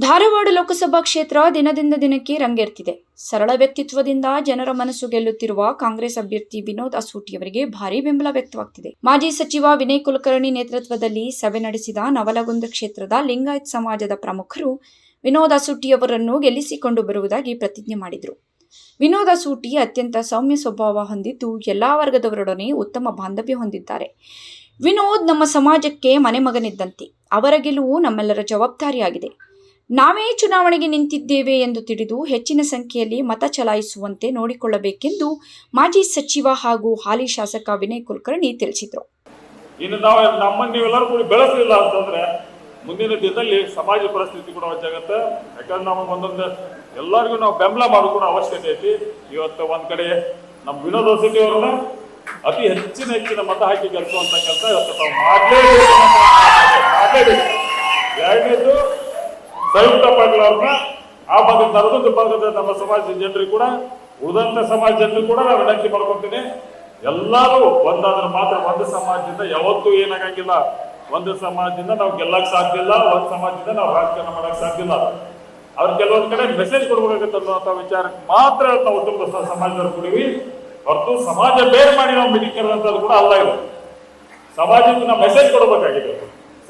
ಧಾರವಾಡ ಲೋಕಸಭಾ ಕ್ಷೇತ್ರ ದಿನದಿಂದ ದಿನಕ್ಕೆ ರಂಗೇರ್ತಿದೆ. ಸರಳ ವ್ಯಕ್ತಿತ್ವದಿಂದ ಜನರ ಮನಸ್ಸು ಗೆಲ್ಲುತ್ತಿರುವ ಕಾಂಗ್ರೆಸ್ ಅಭ್ಯರ್ಥಿ ವಿನೋದ್ ಅಸೂಟಿಯವರಿಗೆ ಭಾರೀ ಬೆಂಬಲ ವ್ಯಕ್ತವಾಗ್ತಿದೆ. ಮಾಜಿ ಸಚಿವ ವಿನಯ್ ಕುಲಕರ್ಣಿ ನೇತೃತ್ವದಲ್ಲಿ ಸಭೆ ನಡೆಸಿದ ನವಲಗುಂದ ಕ್ಷೇತ್ರದ ಲಿಂಗಾಯತ್ ಸಮಾಜದ ಪ್ರಮುಖರು ವಿನೋದ್ ಅಸೂಟಿಯವರನ್ನು ಗೆಲ್ಲಿಸಿಕೊಂಡು ಬರುವುದಾಗಿ ಪ್ರತಿಜ್ಞೆ ಮಾಡಿದರು. ವಿನೋದ್ ಸೂಟಿ ಅತ್ಯಂತ ಸೌಮ್ಯ ಸ್ವಭಾವ ಹೊಂದಿದ್ದು ಎಲ್ಲಾ ವರ್ಗದವರೊಡನೆ ಉತ್ತಮ ಬಾಂಧವ್ಯ ಹೊಂದಿದ್ದಾರೆ. ವಿನೋದ್ ನಮ್ಮ ಸಮಾಜಕ್ಕೆ ಮನೆಮಗನಿದ್ದಂತೆ. ಅವರ ಗೆಲುವು ನಮ್ಮೆಲ್ಲರ ಜವಾಬ್ದಾರಿಯಾಗಿದೆ. ನಾವೇ ಚುನಾವಣೆಗೆ ನಿಂತಿದ್ದೇವೆ ಎಂದು ತಿಳಿದು ಹೆಚ್ಚಿನ ಸಂಖ್ಯೆಯಲ್ಲಿ ಮತ ಚಲಾಯಿಸುವಂತೆ ನೋಡಿಕೊಳ್ಳಬೇಕೆಂದು ಮಾಜಿ ಸಚಿವ ಹಾಗೂ ಹಾಲಿ ಶಾಸಕ ವಿನಯ್ ಕುಲಕರ್ಣಿ ತಿಳಿಸಿದರು. ಇನ್ನು ನಾವು ನಮ್ಮನ್ನು ನೀವೆಲ್ಲರೂ ಕೂಡ ಬೆಳೆಸಲಿಲ್ಲ ಅಂತಂದ್ರೆ ಮುಂದಿನ ದಿನದಲ್ಲಿ ಸಮಾಜ ಪರಿಸ್ಥಿತಿ ಕೂಡ ಹೆಚ್ಚಾಗುತ್ತೆ. ಯಾಕಂದ್ರೆ ನಾವು ಒಂದೊಂದು ಎಲ್ಲರಿಗೂ ನಾವು ಬೆಂಬಲ ಮಾಡಿಕೊಡೋ ಅವಶ್ಯಕತೆ ಐತಿ. ಇವತ್ತು ಒಂದ್ ಕಡೆ ನಮ್ಮ ವಿನೋದ್ ವಸತಿ ಅವ್ರನ್ನ ಅತಿ ಹೆಚ್ಚಿನ ಹೆಚ್ಚಿನ ಮತ ಹಾಕಿ ಗೆಲ್ಸುವಂತ ಕೆಲಸ ಇವತ್ತು ನಾವು ಮಾಡಲೇಬೇಕು. ಎರಡನೇದು ಸಂಯುಕ್ತ ಪಾಟೀಲ್ ಅವ್ರನ್ನ ಆ ಭಾಗದ ತರದೊಂದು ಭಾಗದ ನಮ್ಮ ಸಮಾಜದ ಜನರಿಗೆ ಕೂಡ, ಉಳಿದಂತ ಸಮಾಜ ಜನರು ಕೂಡ ನಾನು ವಿನಂತಿ ಮಾಡ್ಕೊತೀನಿ ಎಲ್ಲರೂ ಒಂದಾದ್ರೆ ಮಾತ್ರ ಒಂದು ಸಮಾಜದಿಂದ ಯಾವತ್ತೂ ಏನಾಗಂಗಿಲ್ಲ. ಒಂದು ಸಮಾಜದಿಂದ ನಾವು ಗೆಲ್ಲಕ್ ಸಾಧ್ಯ ಇಲ್ಲ ಒಂದು ಸಮಾಜದಿಂದ ನಾವು ರಾಜಕಾರಣ ಮಾಡಕ್ ಸಾಧ್ಯ ಇಲ್ಲ ಅವ್ರ ಕೆಲವೊಂದ್ ಕಡೆ ಮೆಸೇಜ್ ಕೊಡ್ಬೇಕಾಗತ್ತೆ ಅನ್ನುವಂಥ ವಿಚಾರಕ್ಕೆ ಮಾತ್ರ ನಾವು ತುಂಬ ಸಮಾಜದವ್ರು ಕೊಡೀವಿ. ಹೊರತು ಸಮಾಜ ಬೇರೆ ಮಾಡಿ ನಾವು ಮೀಟಿಂಗ್ ಕರೆದಂಥದ್ದು ಕೂಡ ಅಲ್ಲ ಇದು. ಸಮಾಜಕ್ಕೆ ನಾವು ಮೆಸೇಜ್ ಕೊಡಬೇಕಾಗಿದೆ.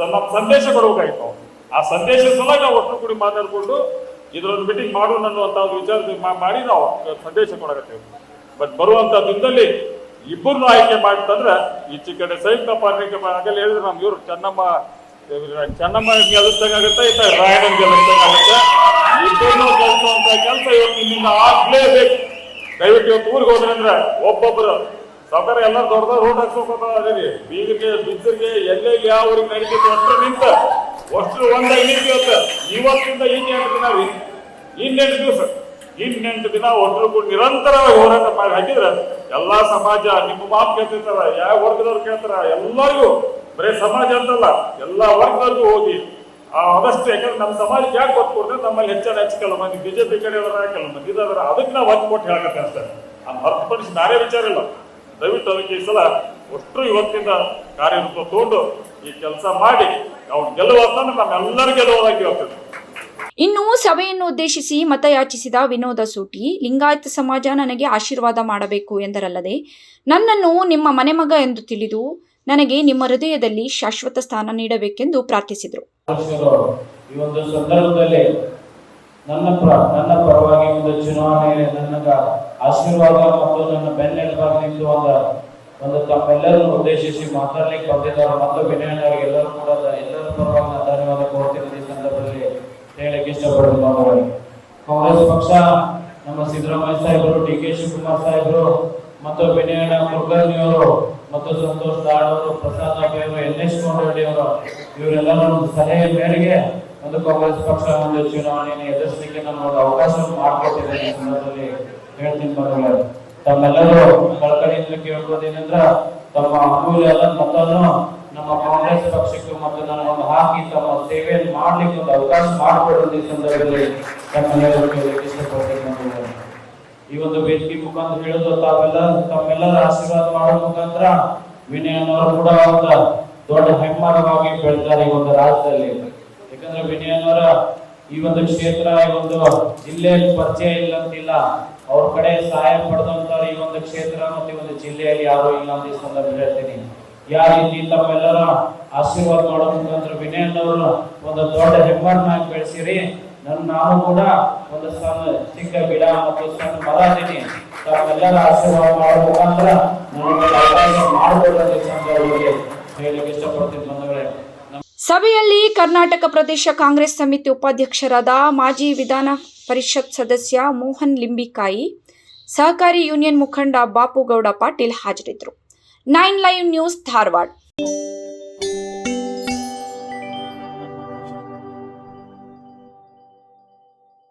ನಮ್ಮ ಸಂದೇಶ ಕೊಡಬೇಕಾಗಿತ್ತು. ಆ ಸಂದೇಶದ ಸಲುವಾಗಿ ನಾವು ಒಟ್ಟು ಕೂಡಿ ಮಾತಾಡಿಕೊಂಡು ಇದರೊಂದು ಮೀಟಿಂಗ್ ಮಾಡೋಣ ಅನ್ನುವಂಥ ಒಂದು ವಿಚಾರ ಮಾಡಿ ನಾವು ಸಂದೇಶ ಕೊಡಕತ್ತೇವೆ ಬಟ್ ಬರುವಂತ ದಿನದಲ್ಲಿ ಇಬ್ಬರನ್ನು ಆಯ್ಕೆ ಮಾಡಿತಂದ್ರೆ ಈಚೆ ಕಡೆ ಸಂಯುಕ್ತ ಪಾರ್ಟಿಗೆ ಹಾಗೆಲ್ಲ ಹೇಳಿದ್ರೆ ನಮ್ ಇವರು ಚೆನ್ನಮ್ಮ ಚೆನ್ನಮ್ಮ ಗೆಲ್ಲಿಸ್ದಂಗಾಗುತ್ತೆ ಈತ ರಾಯಣ್ಣ ಗೆಲ್ಲಿಸ್ದಂಗಾಗುತ್ತೆ ಇಬ್ಬರನ್ನು ಗೆಲ್ಲಿಸುವಂತ ಕೆಲಸ ಇವತ್ತು ಇಲ್ಲಿಂದ ಆಗ್ಲೇಬೇಕು. ದಯವಿಟ್ಟು ಇವತ್ತು ಊರಿಗೆ ಹೋದ್ರೆ ಅಂದ್ರೆ ಒಬ್ಬೊಬ್ಬರು ಸರ್ಕಾರ ಎಲ್ಲರೂ ದೊಡ್ಡ ರೋಡ್ ಹಾಕ್ಸ್ಬೇಕು ಅದೀರಿ ಬೀಗರಿಗೆ ಬಿದ್ದರಿಗೆ ಎಲ್ಲೆಲ್ಲಿ ಯಾವ ಊರಿಗೆ ನಡೀತಿತ್ತು ಅಂತ ನಿಂತ ಅಷ್ಟು ಒಂದ ಇಲ್ಲಿ ಇವತ್ತು ಇವತ್ತಿಂದ ಇನ್ನೆಂಟು ದಿನ ಇನ್ನೆಂಟು ದಿವಸ. ಇನ್ನೆಂಟು ದಿನ ಒಟ್ಟರು ಕೂಡ ನಿರಂತರವಾಗಿ ಹೋರಾಟ ಮಾಡಿ ಹಾಕಿದ್ರೆ ಎಲ್ಲಾ ಸಮಾಜ ನಿಮ್ಮ ಮಾತು ಕೇಳ್ತಿರ್ತಾರ ಯಾವ ವರ್ಗದವ್ರು ಕೇಳ್ತಾರ, ಎಲ್ಲರಿಗೂ ಬರೀ ಸಮಾಜ ಅಂತಲ್ಲ, ಎಲ್ಲಾ ವರ್ಗದವ್ರಿಗೂ ಹೋಗಿ. ಆ ಅದಷ್ಟು ಯಾಕಂದ್ರೆ ನಮ್ಮ ಸಮಾಜ ಯಾಕೆ ಒತ್ತು ಕೊಡ್ತಾರೆ ನಮ್ಮಲ್ಲಿ ಹೆಚ್ಚಾನ ಹೆಚ್ಚು ಕೆಲವು ಮಂದಿ ಬಿಜೆಪಿ ಕಡೆ ಕೆಲವು ಮಂದಿ ಇದಾದ್ರೆ ಅದಕ್ಕೆ ನಾವು ಒತ್ತು ಕೊಟ್ಟು ಹೇಳಕತ್ತೆ ಅಷ್ಟೇ ಅದು ಹೊರತುಪಡಿಸಿ ನಾರೇ ವಿಚಾರ ಇಲ್ಲ. ದಯವಿಟ್ಟು ಅದಕ್ಕೆ ಈ ಸಲ ಅಷ್ಟು ಇವತ್ತಿಂದ ಕಾರ್ಯರೂಪ ತಗೊಂಡು ಈ ಕೆಲಸ ಮಾಡಿ. ಅವ್ನು ಗೆಲ್ಲುವಂತಂದ್ರೆ ನಮ್ಮೆಲ್ಲರ ಗೆಲ್ಲುವುದಾಗಿ ಹೇಳ್ತೇವೆ. ಇನ್ನು ಸಭೆಯನ್ನು ಉದ್ದೇಶಿಸಿ ಮತಯಾಚಿಸಿದ ವಿನೋದ ಸೂಟಿ ಲಿಂಗಾಯತ ಸಮಾಜ ನನಗೆ ಆಶೀರ್ವಾದ ಮಾಡಬೇಕು ಎಂದರಲ್ಲದೆ ನನ್ನನ್ನು ನಿಮ್ಮ ಮನೆಮಗ ಎಂದು ತಿಳಿದು ನನಗೆ ನಿಮ್ಮ ಹೃದಯದಲ್ಲಿ ಶಾಶ್ವತ ಸ್ಥಾನ ನೀಡಬೇಕೆಂದು ಪ್ರಾರ್ಥಿಸಿದರು. ಈ ಒಂದು ಸಂದರ್ಭದಲ್ಲಿ ನನ್ನ ಪ್ರ ನನ್ನ ಪರವಾಗಿ ಒಂದು ಚುನಾವಣೆ ನನ್ನ ಆಶೀರ್ವಾದ ಮತ್ತು ನನ್ನ ಬೆನ್ನೆಲುಬಾಗಿ ನಿಂತು ಒಂದು ಒಂದು ತಮ್ಮೆಲ್ಲರನ್ನು ಉದ್ದೇಶಿಸಿ ಮಾತಾಡ್ಲಿಕ್ಕೆ ಬಂದಿದ್ದಾರೆ ಮತ್ತು ಎಲ್ಲರೂ ಕೂಡ ಇಷ್ಟಪಡ್ತೀನಿ ಕಾಂಗ್ರೆಸ್ ಪಕ್ಷ, ನಮ್ಮ ಸಿದ್ದರಾಮಯ್ಯ ಸಾಹೇಬರು, ಡಿ ಕೆ ಶಿವಕುಮಾರ್ ಸಾಹೇಬರು, ಮತ್ತು ವಿನಯಣ್ಣ ಕುಲಕರ್ಣಿ ಅವರು ಮತ್ತು ಸಂತೋಷ್ ದಾಡ್ ಅವರು ಪ್ರಸಾದ್ ಅವರು ಎನ್ ಎಸ್ ರೆಡ್ಡಿ ಅವರು ಇವರೆಲ್ಲರ ಒಂದು ಸಲಹೆ ಮೇರೆಗೆ ಒಂದು ಕಾಂಗ್ರೆಸ್ ಪಕ್ಷ ಒಂದು ಚುನಾವಣೆಯನ್ನು ಎದುರಿಸಲಿಕ್ಕೆ ನಮ್ಮ ಒಂದು ಅವಕಾಶ ಮಾಡಿಕೊಟ್ಟಿದೆ ಈ ಸಂದರ್ಭದಲ್ಲಿ ಹೇಳ್ತೀನಿ ಬಂಧುಗಳೇ. ತಮ್ಮೆಲ್ಲರೂ ಕಳಕಳಿಯಿಂದ ಕೇಳ್ಬೋದೇನೆಂದ್ರ ತಮ್ಮ ಅಮೂಲ್ಯ ಮತವನ್ನು ನಮ್ಮ ಕಾಂಗ್ರೆಸ್ ಪಕ್ಷಕ್ಕೆ ಮತ್ತು ಒಂದು ಹಾಕಿ ತಮ್ಮ ಸೇವೆಯನ್ನು ಮಾಡಲಿಕ್ಕೆ ಒಂದು ಅವಕಾಶ ಮಾಡಿಕೊಡುವಂತ ಸಂದರ್ಭದಲ್ಲಿ ಇಷ್ಟಪಡ್ತೀನಿ ಈ ಒಂದು ವೇದಿಕೆ ಮುಖಾಂತರ ಹೇಳೋದು ತಾವೆಲ್ಲ, ತಮ್ಮೆಲ್ಲರ ಆಶೀರ್ವಾದ ಮಾಡೋ ಮುಖಾಂತರ ವಿನಯನವರು ಕೂಡ ಒಂದು ದೊಡ್ಡ ಹೆಮ್ಮರವಾಗಿ ಬೆಳೆದಾರೆ ಈ ಒಂದು ರಾಜ್ಯದಲ್ಲಿ. ಯಾಕಂದ್ರೆ ವಿನಯನವರ ಈ ಒಂದು ಕ್ಷೇತ್ರ, ಈ ಒಂದು ಜಿಲ್ಲೆಯಲ್ಲಿ ಪರಿಚಯ ಇಲ್ಲ ಅಂತಿಲ್ಲ. ಅವ್ರ ಕಡೆ ಸಹಾಯ ಪಡೆದಂತವ್ರು ಈ ಒಂದು ಕ್ಷೇತ್ರ ಮತ್ತು ಒಂದು ಜಿಲ್ಲೆಯಲ್ಲಿ ಯಾರು ಇಲ್ಲ ಅಂತ ಸಂದರ್ಭ ಹೇಳ್ತೀನಿ. ಯಾವ ರೀತಿ ತಮ್ಮೆಲ್ಲರ ಆಶೀರ್ವಾದ ಮಾಡೋ ಮುಖಾಂತರ ವಿನಯನವರು ಒಂದು ದೊಡ್ಡ ಹೆಮ್ಮರನ್ನಾಗಿ ಬೆಳೆಸಿರಿ. ನನ್ನ ನಾನು ಕೂಡ ಒಂದು ಸಣ್ಣ ಚಿಕ್ಕ ಗಿಡ ಮತ್ತು ಸಣ್ಣ ಮರ ಅದೀನಿ. ತಮ್ಮೆಲ್ಲರ ಆಶೀರ್ವಾದ ಮಾಡೋ ಮುಖಾಂತರ ಮಾಡಬಹುದು ಅವಕಾಶ ಮಾಡಿಕೊಡೋದು ಈ ಸಂದರ್ಭದಲ್ಲಿ ಹೇಳಲಿಕ್ಕೆ ಇಷ್ಟಪಡ್ತೀನಿ ಬಂಧುಗಳೇ. ಸಭೆಯಲ್ಲಿ ಕರ್ನಾಟಕ ಪ್ರದೇಶ ಕಾಂಗ್ರೆಸ್ ಸಮಿತಿ ಉಪಾಧ್ಯಕ್ಷರಾದ ಮಾಜಿ ವಿಧಾನ ಪರಿಷತ್ ಸದಸ್ಯ ಮೋಹನ್ ಲಿಂಬಿಕಾಯಿ, ಸಹಕಾರಿ ಯೂನಿಯನ್ ಮುಖಂಡ ಬಾಪುಗೌಡ ಪಾಟೀಲ್ ಹಾಜರಿದ್ದರು. Nine live news Dharwad